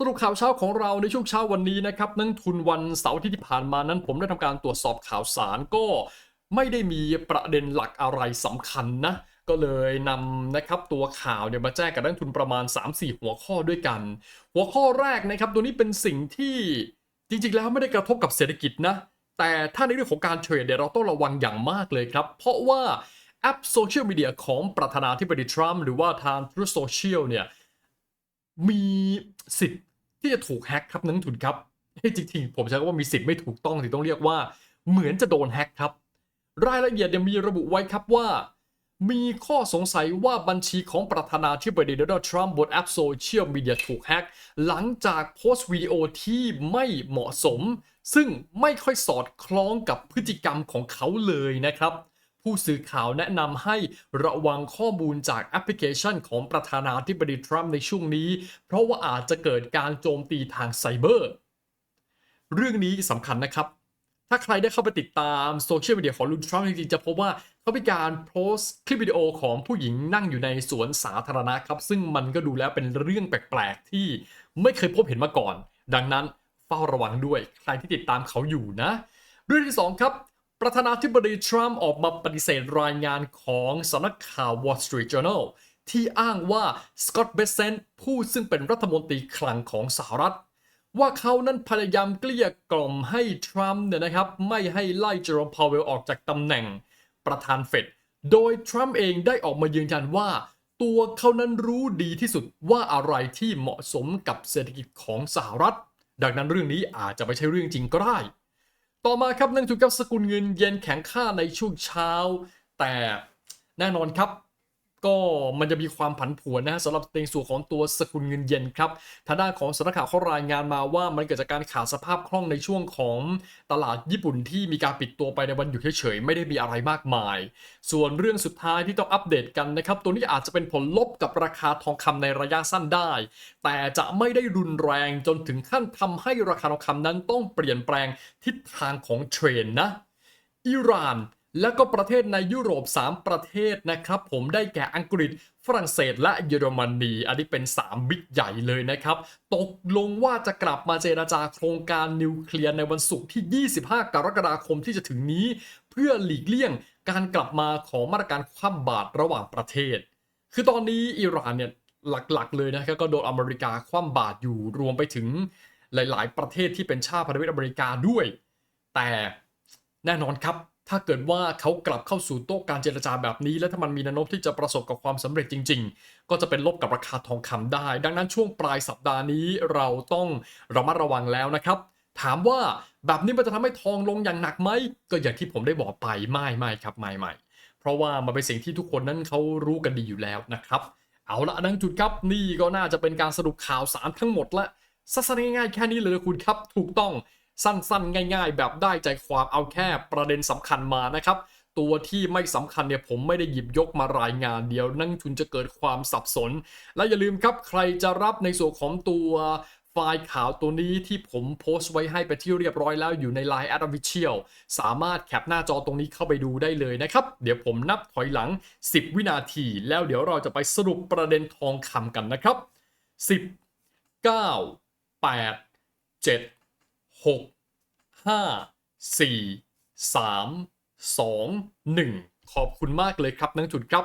สรุปข่าวเช้าของเราในช่วงเช้าวันนี้นะครับนักทุนวันเสาร์ที่ที่ผ่านมานั้น ผมได้ทำการตรวจสอบข่าวสารก็ไม่ได้มีประเด็นหลักอะไรสำคัญนะ ก็เลยนำนะครับตัวข่าวเนี่ยมาแจ้งกับนักทุนประมาณ 3-4 หัวข้อด้วยกัน หัวข้อแรกนะครับตัวนี้เป็นสิ่งที่จริงๆแล้วไม่ได้กระทบกับเศรษฐกิจนะ แต่ถ้าในเรื่องของการเทรดเนี่ยเราต้องระวังอย่างมากเลยครับ เพราะว่าแอปโซเชียลมีเดียของประธานาธิบดีทรัมป์หรือว่าทาง Truth Social เนี่ยมี สิทธิ์ที่จะถูกแฮ็กครับนักทุนครับเฮ้จริงๆผมใช้คำว่ามีสิทธิ์ไม่ถูกต้องสิต้องเรียกว่า เหมือนจะโดนแฮ็กครับ รายละเอียดยังมีระบุไว้ครับว่า มีข้อสงสัยว่าบัญชีของประธานาธิบดีโดนัลด์ทรัมป์บนแอปโซเชียลมีเดียถูกแฮ็กหลังจากโพสต์วิดีโอที่ไม่เหมาะสม ซึ่งไม่ค่อยสอดคล้องกับพฤติกรรมของเขาเลยนะครับ ผู้สื่อข่าวแนะนำให้ระวังข้อมูลจากแอปพลิเคชันของประธานาธิบดีทรัมป์ในช่วงนี้ เพราะว่าอาจจะเกิดการโจมตีทางไซเบอร์ เรื่องนี้สำคัญนะครับ ถ้าใครได้เข้าไปติดตามโซเชียลมีเดียของลุงทรัมป์จริงๆจะพบว่าเขามีการโพสต์คลิปวิดีโอของผู้หญิงนั่งอยู่ในสวนสาธารณะครับ ซึ่งมันก็ดูแล้วเป็นเรื่องแปลกๆ ที่ไม่เคยพบเห็นมาก่อน ดังนั้นเฝ้าระวังด้วยใครที่ติดตามเขาอยู่นะ เรื่องที่ 2 ครับ ประธานาธิบดีทรัมป์ออกมาปฏิเสธรายงานของสำนักข่าว Wall Street Journal ที่อ้างว่าสกอตต์เบสเซนผู้ซึ่งเป็นรัฐมนตรีคลังของสหรัฐ ว่าเขานั้นพยายามเกลี้ยกล่อมให้ทรัมป์เนี่ยนะครับ ไม่ให้ไล่เจอร์มพาวเวลออกจากตำแหน่งประธานเฟดโดยทรัมป์เองได้ออกมายืนยันว่า ตัวเขานั้นรู้ดีที่สุดว่าอะไรที่เหมาะสมกับเศรษฐกิจของสหรัฐ ดังนั้นเรื่องนี้อาจจะไม่ใช่เรื่องจริงก็ได้ ต่อมาครับนั่งถูกกับสกุลเงินเยนแข็งค่าในช่วงเช้า แต่แน่นอนครับ ก็มันจะมีความผันผวนนะฮะสำหรับในส่วนของตัวสกุลเงินเยนครับทางด้านของสำนักข่าวเขารายงานมาว่ามันเกิดจากการขาดสภาพคล่องในช่วงของตลาดญี่ปุ่นที่มีการปิดตัวไปในวันหยุดเฉยๆไม่ได้มีอะไรมากมาย ส่วนเรื่องสุดท้ายที่ต้องอัปเดตกันนะครับ ตัวนี้อาจจะเป็นผลลบกับราคาทองคำในระยะสั้นได้ แต่จะไม่ได้รุนแรงจนถึงขั้นทำให้ราคาทองคำนั้นต้องเปลี่ยนแปลงทิศทางของเทรนนะอิหร่าน แล้วก็ประเทศในยุโรป 3 ประเทศนะครับ ผมได้แก่อังกฤษฝรั่งเศสและเยอรมนี อันนี้เป็น 3 บิ๊กใหญ่เลยนะครับ ตกลงว่าจะกลับมาเจราจาโครงการนิวเคลียร์ในวันศุกร์ที่ 25 กรกฎาคมที่จะถึงนี้ เพื่อหลีกเลี่ยงการกลับมาของมาตรการคว่ำบาตรระหว่างประเทศ คือตอนนี้อิหร่านเนี่ยหลักๆ เลยนะครับก็โดนอเมริกาคว่ำบาตรอยู่รวมไปถึงหลาย ๆ ประเทศที่เป็นชาติพันธมิตรอเมริกาด้วย แต่แน่นอนครับ ถ้าเกิดว่าเขากลับเข้าสู่โต๊ะการเจรจาแบบนี้ และถ้ามันมีแนวโน้มที่จะประสบกับความสำเร็จจริง ๆ ก็จะเป็นลบกับราคาทองคำได้ ดังนั้นช่วงปลายสัปดาห์นี้เราต้องระมัดระวังแล้วนะครับถามว่าแบบนี้มันจะทำให้ทองลงอย่างหนักไหม ก็อย่างที่ผมได้บอกไปไม่ไม่ครับไม่ไม่เพราะว่ามันเป็นสิ่งที่ทุกคนนั้นเขารู้กันดีอยู่แล้วนะครับ เอาละนังจุดครับนี่ก็น่าจะเป็นการสรุปข่าวสารทั้งหมดละสั้นง่ายๆแค่นี้เลยนะคุณครับ ถูกต้อง สั้นๆ ง่ายๆ แบบได้ใจความเอาแค่ประเด็นสำคัญมานะครับตัวที่ไม่สำคัญเนี่ยผมไม่ได้หยิบยกมารายงานเดียวนั่งทุนจะเกิดความสับสน และอย่าลืมครับใครจะรับในส่วนของตัวไฟล์ข่าวตัวนี้ที่ผมโพสต์ไว้ให้ไปที่เรียบร้อยแล้วอยู่ใน Line a d o f f i c i a l สามารถแคปหน้าจอตรงนี้เข้าไปดูได้เลยนะครับ เดี๋ยวผมนับถอยหลัง 10 วินาที แล้วเดี๋ยวเราจะไปสรุปประเด็นทองคำกันนะครับ 10 9 8 7 6 5 4 3 2 1ขอบคุณมากเลยครับนังจุดครับ